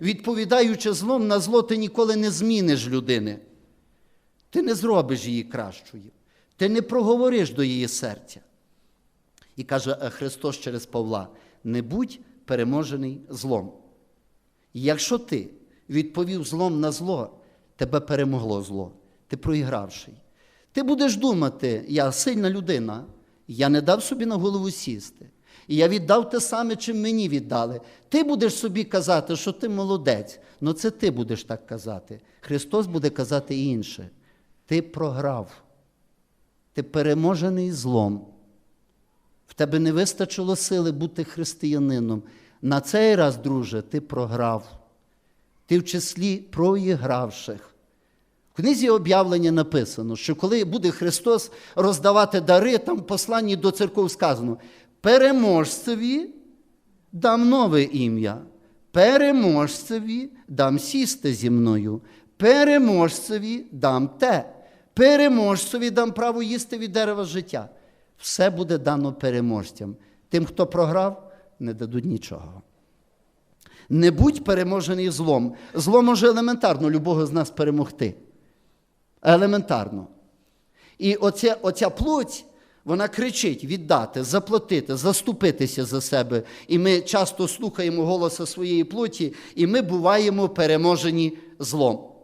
відповідаючи злом на зло, ти ніколи не зміниш людини. Ти не зробиш її кращою. Ти не проговориш до її серця. І каже е, Христос через Павла: не будь переможений злом. І якщо ти відповів злом на зло, тебе перемогло зло, ти проігравший. Ти будеш думати, я сильна людина, я не дав собі на голову сісти. І я віддав те саме, чим мені віддали. Ти будеш собі казати, що ти молодець. Ну це ти будеш так казати. Христос буде казати інше. Ти програв. Ти переможений злом. В тебе не вистачило сили бути християнином. На цей раз, друже, ти програв. Ти в числі проігравших. В книзі об'явлення написано, що коли буде Христос роздавати дари, там в посланні до церков сказано: переможцеві дам нове ім'я, переможцеві дам сісти зі мною, переможцеві дам те, переможцеві дам право їсти від дерева життя. Все буде дано переможцям. Тим, хто програв, не дадуть нічого. Не будь переможений злом. Зло може елементарно любого з нас перемогти. Елементарно. І оця, оця плоть, вона кричить віддати, заплатити, заступитися за себе. І ми часто слухаємо голоса своєї плоті, і ми буваємо переможені злом.